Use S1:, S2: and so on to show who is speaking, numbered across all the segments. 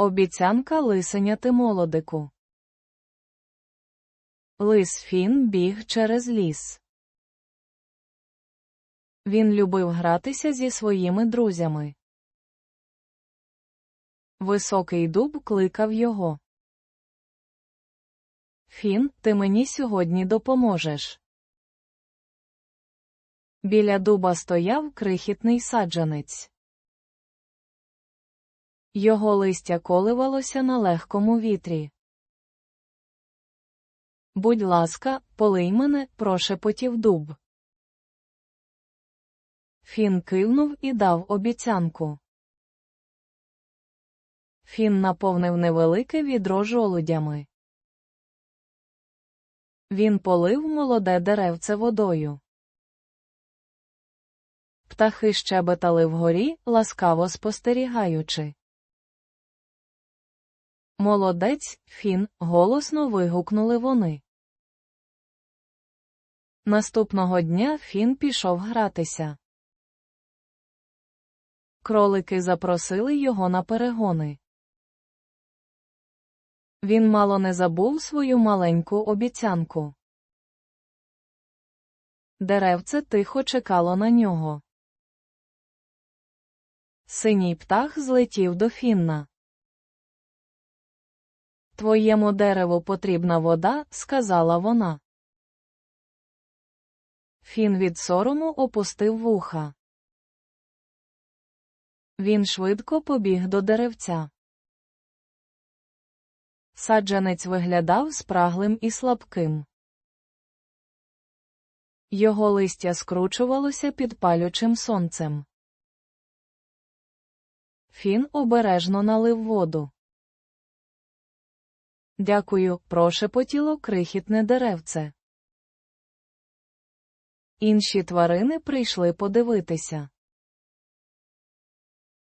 S1: Обіцянка лисеняти молодику. Лис Фін біг через ліс. Він любив гратися зі своїми друзями. Високий дуб кликав його. Фін, ти мені сьогодні допоможеш. Біля дуба стояв крихітний саджанець. Його листя коливалося на легкому вітрі. Будь ласка, полий мене, прошепотів дуб. Фін кивнув і дав обіцянку. Фін наповнив невелике відро жолудями. Він полив молоде деревце водою. Птахи щебетали вгорі, ласкаво спостерігаючи. Молодець, Фін, голосно вигукнули вони. Наступного дня Фін пішов гратися. Кролики запросили його на перегони. Він мало не забув свою маленьку обіцянку. Деревце тихо чекало на нього. Синій птах злетів до Фінна. Твоєму дереву потрібна вода, сказала вона. Фін від сорому опустив вуха. Він швидко побіг до деревця. Саджанець виглядав спраглим і слабким. Його листя скручувалося під палючим сонцем. Фін обережно налив воду. Дякую, прошепотіло крихітне деревце. Інші тварини прийшли подивитися.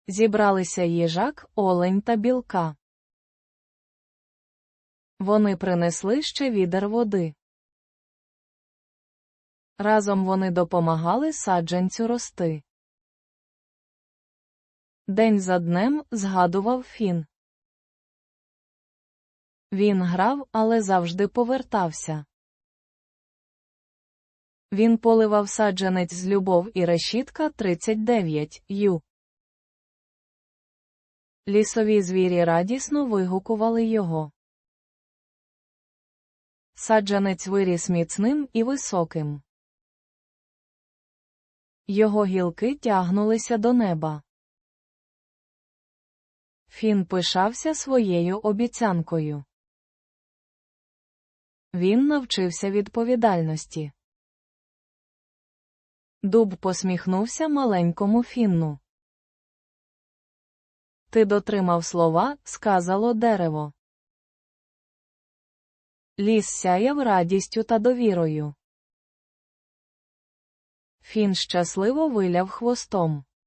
S1: Зібралися їжак, олень та білка. Вони принесли ще відер води. Разом вони допомагали саджанцю рости. День за днем згадував Фін. Він грав, але завжди повертався. Він поливав саджанець з любов і решітка 39 ю. Лісові звірі радісно вигукували його. Саджанець виріс міцним і високим. Його гілки тягнулися до неба. Фін пишався своєю обіцянкою. Він навчився відповідальності. Дуб посміхнувся маленькому Фінну. Ти дотримав слова, сказало дерево. Ліс сяяв радістю та довірою. Фін щасливо виляв хвостом.